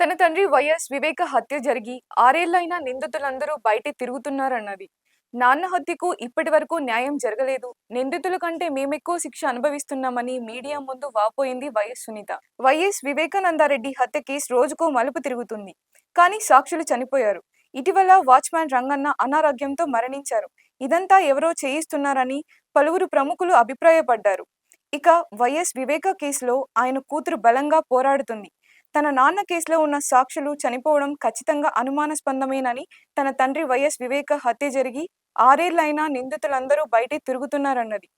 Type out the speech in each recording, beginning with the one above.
తన తండ్రి వైఎస్ వివేక హత్య జరిగి ఆరేళ్ళైనా నిందితులందరూ బయట తిరుగుతున్నారన్నది. నాన్న హత్యకు ఇప్పటి వరకు న్యాయం జరగలేదు. నిందితుల కంటే మేమెక్కువ శిక్ష అనుభవిస్తున్నామని మీడియా ముందు వాపోయింది వైఎస్ సునీత. వైఎస్ వివేకానందారెడ్డి హత్య కేసు రోజుకో మలుపు తిరుగుతుంది. కానీ సాక్షులు చనిపోయారు. ఇటీవల వాచ్మ్యాన్ రంగన్న అనారోగ్యంతో మరణించారు. ఇదంతా ఎవరో చేయిస్తున్నారని పలువురు ప్రముఖులు అభిప్రాయపడ్డారు. ఇక వైఎస్ వివేక కేసులో ఆయన కూతురు బలంగా పోరాడుతుంది. తన నాన్న కేసులో ఉన్న సాక్షులు చనిపోవడం ఖచ్చితంగా అనుమానాస్పదమేనని తన తండ్రి వైఎస్ వివేక హత్య జరిగి ఆరేళ్ళైనా నిందితులందరూ బయటే తిరుగుతున్నారన్నది.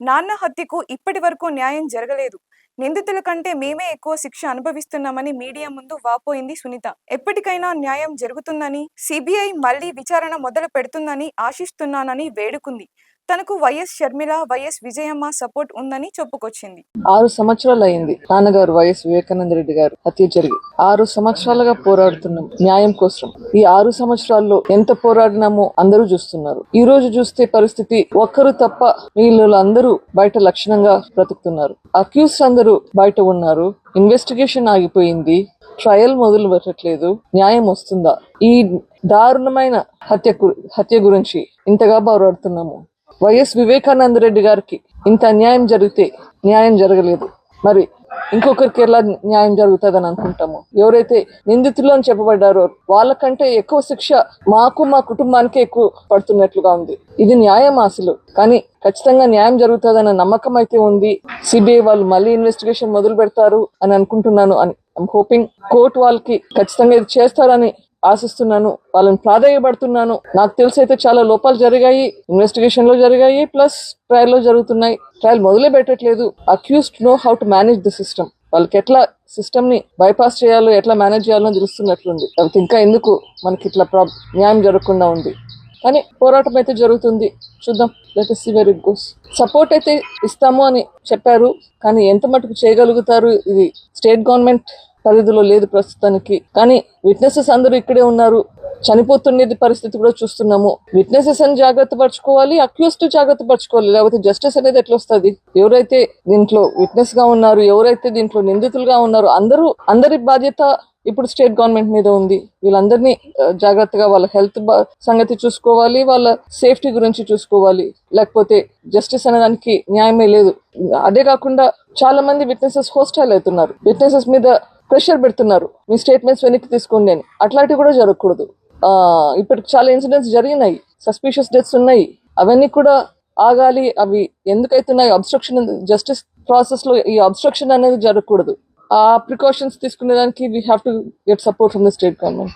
నాన్న హత్యకు ఇప్పటి వరకు న్యాయం జరగలేదు. నిందితుల కంటే మేమే ఎక్కువ శిక్ష అనుభవిస్తున్నామని మీడియా ముందు వాపోయింది సునీత. ఎప్పటికైనా న్యాయం జరుగుతుందని సిబిఐ మళ్ళీ విచారణ మొదలు పెడుతుందని ఆశిస్తున్నానని వేడుకుంది. తనకు YS Sharmila YS Vijayamma support ఉందని చెప్పుకొచ్చింది. ఆరు సంవత్సరాలు అయింది నాన్నగారు వైఎస్ వివేకానంద రెడ్డి గారు హత్య జరిగి. ఆరు సంవత్సరాలుగా పోరాడుతున్నాం న్యాయం కోసం ఈ ఆరు సంవత్సరాల్లో ఎంత పోరాడినామో అందరూ చూస్తున్నారు. ఈ రోజు చూస్తే పరిస్థితి ఒక్కరు తప్ప మిగిలిన అందరూ బయట లక్షణంగా బ్రతుకుతున్నారు. అక్యూస్ అందరూ బయట ఉన్నారు. ఇన్వెస్టిగేషన్ ఆగిపోయింది. ట్రయల్ మొదలు పెట్టట్లేదు. న్యాయం వస్తుందా? ఈ దారుణమైన హత్య హత్య గురించి ఇంతగా పోరాడుతున్నాము. వైఎస్ వివేకానంద రెడ్డి గారికి ఇంత అన్యాయం జరిగితే న్యాయం జరగలేదు. మరి ఇంకొకరికి ఎలా న్యాయం జరుగుతుందని అనుకుంటాము? ఎవరైతే నిందితులు అని చెప్పబడ్డారో వాళ్ళకంటే ఎక్కువ శిక్ష మాకు మా కుటుంబానికి ఎక్కువ పడుతున్నట్లుగా ఉంది. ఇది న్యాయం అసలు. కానీ ఖచ్చితంగా న్యాయం జరుగుతుందన్న నమ్మకం అయితే ఉంది. సిబిఐ వాళ్ళు మళ్ళీ ఇన్వెస్టిగేషన్ మొదలు పెడతారు అని అనుకుంటున్నాను అని. ఐమ్ హోపింగ్ కోర్టు వాళ్ళకి ఖచ్చితంగా ఇది చేస్తారని ఆశిస్తున్నాను వాళ్ళని ప్రాధాన్యపడుతున్నాను నాకు తెలిసి అయితే చాలా లోపాలు జరిగాయి ఇన్వెస్టిగేషన్లో జరిగాయి ప్లస్ ట్రయల్లో జరుగుతున్నాయి. ట్రయల్ మొదలే పెట్టట్లేదు. Accused know how to manage the system వాళ్ళకి ఎట్లా సిస్టమ్ని బైపాస్ చేయాలో ఎట్లా మేనేజ్ చేయాలో తెలుస్తున్నట్లుంది. కాబట్టి ఇంకా ఎందుకు మనకి ఇట్లా ప్రాబ్ న్యాయం జరగకుండా ఉంది. కానీ పోరాటం అయితే జరుగుతుంది. చూద్దాం. Let see very goods support అయితే ఇస్తాము అని చెప్పారు. కానీ ఎంత మటుకు చేయగలుగుతారు? ఇది స్టేట్ గవర్నమెంట్ పరిధిలో లేదు ప్రస్తుతానికి. కానీ విట్నెసెస్ అందరూ ఇక్కడే ఉన్నారు. చనిపోతుండేది పరిస్థితి కూడా చూస్తున్నాము. విట్నెసెస్ అని జాగ్రత్త పరచుకోవాలి అక్యూస్డ్ జాగ్రత్త పరచుకోవాలి. లేకపోతే జస్టిస్ అనేది ఎట్లా వస్తుంది? ఎవరైతే దీంట్లో విట్నెస్గా ఉన్నారు ఎవరైతే దీంట్లో నిందితులుగా ఉన్నారు అందరూ అందరి బాధ్యత ఇప్పుడు స్టేట్ గవర్నమెంట్ మీద ఉంది. వీళ్ళందరినీ జాగ్రత్తగా వాళ్ళ హెల్త్ సంగతి చూసుకోవాలి వాళ్ళ సేఫ్టీ గురించి చూసుకోవాలి. లేకపోతే జస్టిస్ అనేదానికి న్యాయమే లేదు. అదే కాకుండా చాలా మంది విట్నెసెస్ హోస్టైల్ అవుతున్నారు. విట్నెసెస్ మీద ప్రెషర్ పెడుతున్నారు. మీ స్టేట్మెంట్స్ వెనక్కి తీసుకోండి అని. అట్లాంటివి కూడా జరగకూడదు. ఆ, ఇప్పటికి చాలా ఇన్సిడెంట్స్ జరిగినాయి. సస్పీషియస్ డెత్స్ ఉన్నాయి. అవన్నీ కూడా ఆగాలి. అవి ఎందుకైతున్నాయి? అబ్స్ట్రక్షన్ జస్టిస్ ప్రాసెస్లో ఈ అబ్స్ట్రక్షన్ అనేది జరగకూడదు. ఆ ప్రికాషన్స్ తీసుకునే దానికి we have to get support from the state government